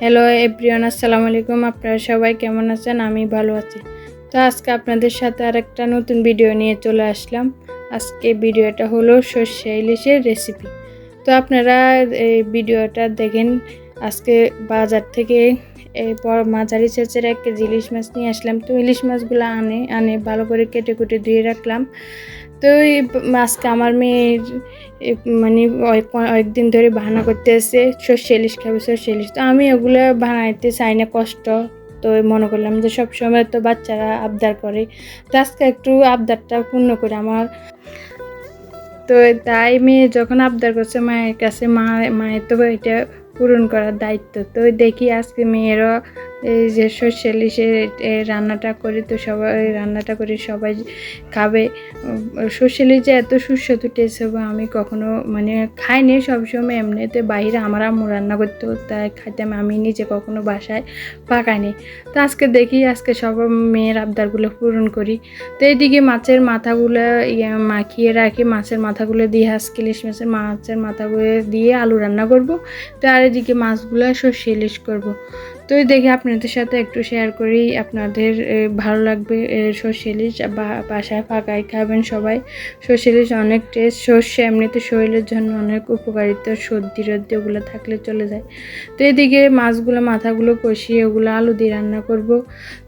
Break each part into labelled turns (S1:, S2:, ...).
S1: Hello everyone আসসালামু আলাইকুম। আপনারা সবাই কেমন আছেন? আমি ভালো আছি। তো আজকে আপনাদের সাথে আর একটা নতুন ভিডিও নিয়ে চলে আসলাম। আজকে ভিডিওটা হলো সর্ষে ইলিশের রেসিপি তো আপনারা এই ভিডিওটা দেখেন, আজকে বাজার থেকে এরপর মাঝারি সাইজের এক কেজি ইলিশ মাছ নিয়ে আসলাম। তো ইলিশ মাছগুলো আনে আনে ভালো করে কেটে কুটে ধুয়ে রাখলাম। তো আজকে আমার মেয়ের মানে অনেকদিন ধরে বাহানা করতে এসে সর্ষে খাবে সর্ষে তো আমি ওগুলো বানাইতে চাই না, কষ্ট। তো মনে করলাম যে সব সময় তো বাচ্চারা আবদার করে। তো আজকে একটু আবদারটা পূর্ণ করে আমার। তো তাই মেয়ে যখন আবদার করছে, মায়ের কাছে মা, মায়ের তো এটা পূরণ করার দায়িত্ব। তো দেখি আজকে মেয়েরও এই যে সর্ষে রান্নাটা করি তো সবাই, রান্নাটা করে সবাই খাবে। সর্ষে ইলিশ এত সুস্বাদু টেস্ট হবে, আমি কখনো মানে খাইনি সবসময়। এমনিতে বাইরে আমার আম্মু রান্না করতো, তাই খাইতাম। আমি নিজে কখনো বাসায় পাকাইনি। তো আজকে দেখি, আজকে সব মেয়ের আবদারগুলো পূরণ করি। তো এইদিকে মাছের মাথাগুলো ইয়ে মাখিয়ে রাখি। মাছের মাথাগুলো দিয়ে আজকে ইলিশ মাছের মাছের মাথাগুলো দিয়ে আলু রান্না করব। তো আর এদিকে মাছগুলো সর্ষে ইলিশ করব। তো দেখি আপনাদের সাথে একটু শেয়ার করি, আপনাদের ভালো লাগবে সর্ষে ইলিশ বাসায় পাকাই খাবেন সবাই। সর্ষে ইলিশ অনেক টেস্ট সর্ষে এমনিতে শরীরের জন্য অনেক উপকারিতা, সর্দি রদ্দি ওগুলো থাকলে চলে যায়। তো এদিকে মাছগুলো, মাথাগুলো কষিয়ে ওগুলো আলু দিয়ে রান্না করব।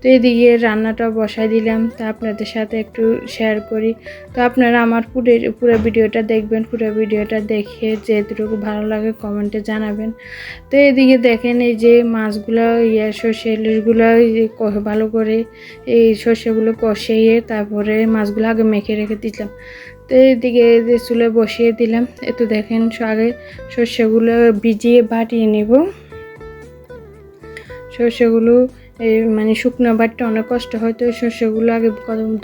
S1: তো এদিকে রান্নাটা বসাই দিলাম, তা আপনাদের সাথে একটু শেয়ার করি। তো আপনারা আমার পুরো পুরো ভিডিওটা দেখবেন, পুরো ভিডিওটা দেখে যেটুকু ভালো লাগে কমেন্টে জানাবেন। তো এদিকে দেখেন এই যে মাছগুলো ইয়ে সর্ষে ইলিশগুলো ভালো করে এই সর্ষেগুলো কষিয়ে তারপরে মাছগুলো আগে মেখে রেখে দিলাম। তো এইদিকে চুলে বসিয়ে দিলাম। একটু দেখেন আগে সর্ষেগুলো ভিজিয়ে বাটিয়ে নেব। সর্ষেগুলো এই মানে শুকনো বাটতে অনেক কষ্ট হয়, তো সর্ষেগুলো আগে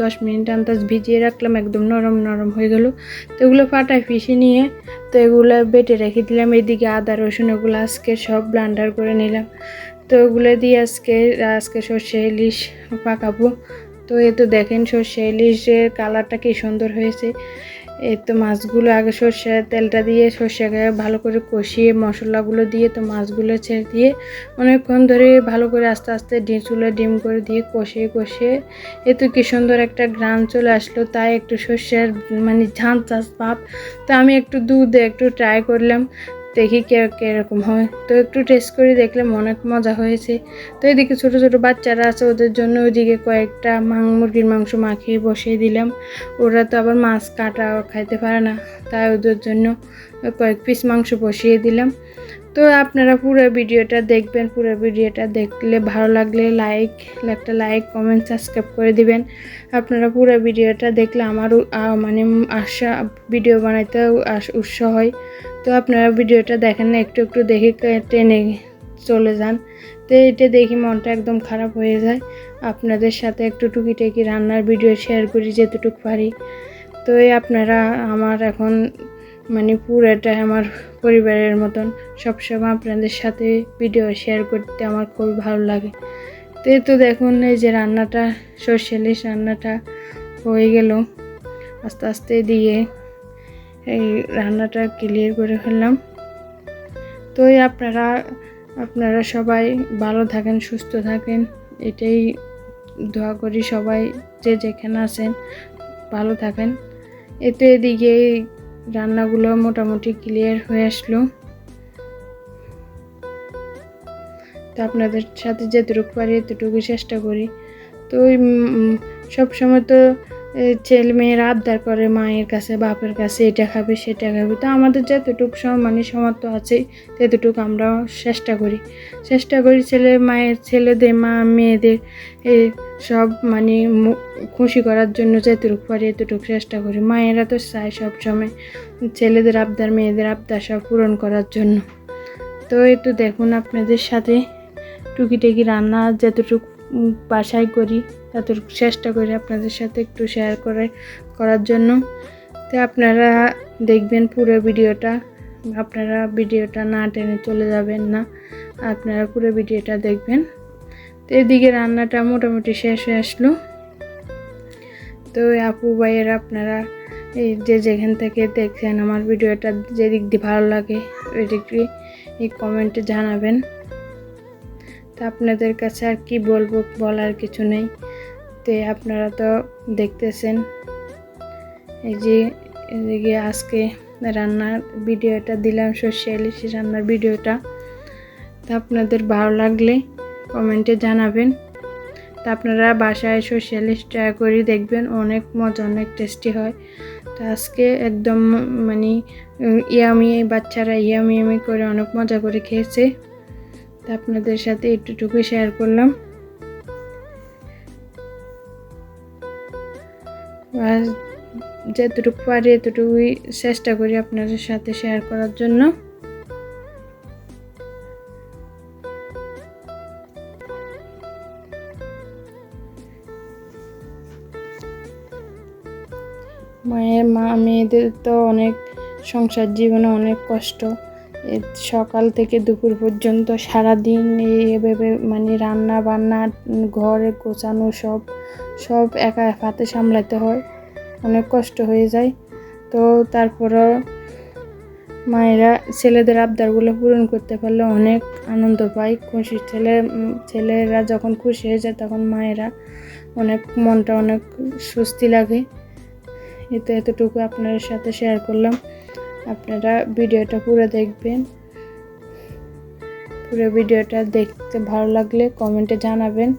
S1: দশ মিনিট আন্দাজ ভিজিয়ে রাখলাম, একদম নরম নরম হয়ে গেল। তো এগুলো পাটায় পিষে নিয়ে তো এগুলো বেটে রেখে দিলাম। এদিকে আদা রসুন এগুলো আজকে সব ব্লান্ডার করে নিলাম। তো ওগুলো দিয়ে আজকে আজকে সর্ষে ইলিশ পাকাবো। তো এ তো দেখেন সর্ষে ইলিশের কালারটা কি সুন্দর হয়েছে। এই তো মাছগুলো আগে সর্ষে তেলটা দিয়ে সর্ষেকে ভালো করে কষিয়ে মশলাগুলো দিয়ে তো মাছগুলো ছেড়ে দিয়ে অনেকক্ষণ ধরে ভালো করে আস্তে আস্তে ডিম চুলে ডিম করে দিয়ে কষিয়ে কষিয়ে এ তো কী সুন্দর একটা গ্রাম চলে আসলো। তাই একটু সর্ষের মানে ঝাঁঝ ঝাঁঝ ভাব। তো আমি একটু দুধ একটু ট্রাই করলাম। দেখি কে কীরকম হয়। তো একটু টেস্ট করে দেখলে অনেক মজা হয়েছে। তো এদিকে ছোটো ছোটো বাচ্চারা আছে, ওদের জন্য ওইদিকে কয়েকটা মাং মুরগির মাংস মাখিয়ে বসিয়ে দিলাম। ওরা তো আবার মাছ কাটা খাইতে পারে না, তাই ওদের জন্য কয়েক পিস মাংস বসিয়ে দিলাম। তো আপনারা পুরো ভিডিওটা দেখবেন, পুরো ভিডিওটা দেখলে ভালো লাগলে লাইক একটা লাইক কমেন্ট সাবস্ক্রাইব করে দিবেন। আপনারা পুরো ভিডিওটা দেখলে আমারও মানে আশা, ভিডিও বানাইতে উৎসাহ হয়। তো আপনারা ভিডিওটা দেখেন না, একটু একটু দেখে টেনে চলে যান। তো এটা দেখি মনটা একদম খারাপ হয়ে যায়। আপনাদের সাথে একটু টুকিটাকি রান্নার ভিডিও শেয়ার করি যেতটুকু পারি। তো আপনারা, আমার এখন মানে পুরোটা আমার পরিবারের মতন। সবসময় আপনাদের সাথে ভিডিও শেয়ার করতে আমার খুবই ভালো লাগে। তো তো দেখুন, এই যে রান্নাটা, সর্ষে ইলিশ রান্নাটা হয়ে গেল। আস্তে আস্তে দিয়ে এই রান্নাটা ক্লিয়ার করে ফেললাম। তো আপনারা আপনারা সবাই ভালো থাকেন, সুস্থ থাকেন। এটাই দোয়া করি সবাই, যে যেখানে আছেন, ভালো থাকেন। এতে এদিকে রান্নাগুলো মোটামুটি ক্লিয়ার হয়ে আসলো। তো আপনাদের সাথে যেতটুকু পারি এতটুকু চেষ্টা করি। তো সব সময় তো ছেলে মেয়েরা আবদার করে মায়ের কাছে, বাপের কাছে, এটা খাবে, সেটা খাবে। তো আমাদের যতটুকু সম মানে সামর্থ্য আছে, ততটুকু আমরা চেষ্টা করি। চেষ্টা করি ছেলে মায়ের, ছেলেদের, মা, মেয়েদের সব মানে খুশি করার জন্য যতটুকু পারি এতটুকু চেষ্টা করি। মায়েরা তো চায় সব সময় ছেলেদের আবদার, মেয়েদের আবদার সব পূরণ করার জন্য। তো একটু দেখুন আপনাদের সাথে টুকিটাকি রান্না যতটুকু বাসায় করি। ততটুকু চেষ্টা করি আপনাদের সাথে একটু শেয়ার করে, করার জন্য। তো আপনারা দেখবেন পুরো ভিডিওটা। আপনারা ভিডিওটা না টেনে চলে যাবেন না। আপনারা পুরো ভিডিওটা দেখবেন। তো এদিকে রান্নাটা মোটামুটি শেষ হয়ে আসলো। তো আপু, ভাইয়ের, আপনারা এই যে যেখান থেকে দেখছেন আমার ভিডিওটা, যে দিক দিয়ে ভালো লাগে, ওই দিক দিয়ে এই কমেন্টে জানাবেন। তা আপনাদের কাছে আর কি বলব বলার কিছু নেই। তো আপনারা তো দেখতেছেন। এই যে এদিকে আজকে রান্নার ভিডিওটা দিলাম, সর্ষে রান্নার ভিডিওটা। তা আপনাদের ভালো লাগলে কমেন্টে জানাবেন। তা আপনারা বাসায় সর্ষে ইলিশ ট্রাই করে দেখবেন, অনেক মজা, অনেক টেস্টি হয়। তা আজকে একদম মানে ইয়ামি বাচ্চারা ইয়ামি ইয়ামি করে অনেক মজা করে খেয়েছে। তা আপনাদের সাথে একটুটুকু শেয়ার করলাম। যতটুকু পারি এতটুকুই চেষ্টা করি আপনাদের সাথে শেয়ার করার জন্য। মায়ের মা, মেয়েদের তো অনেক সংসার জীবনে অনেক কষ্ট। সকাল থেকে দুপুর পর্যন্ত সারাদিন এভাবে মানে রান্না বান্না, ঘরে গোছানো সব সব একা হাতে সামলাতে হয়। অনেক কষ্ট হয়ে যায়। তো তারপরও মায়েরা ছেলেদের আবদারগুলো পূরণ করতে পারলে অনেক আনন্দ পায়। খুশি ছেলে ছেলেরা যখন খুশি হয়ে যায় তখন মায়েরা অনেক, মনটা অনেক স্বস্তি লাগে। এতে এতটুকু আপনাদের সাথে শেয়ার করলাম। আপনারা ভিডিওটা পুরো দেখবেন। পুরো ভিডিওটা দেখতে ভালো লাগলে কমেন্টে জানাবেন।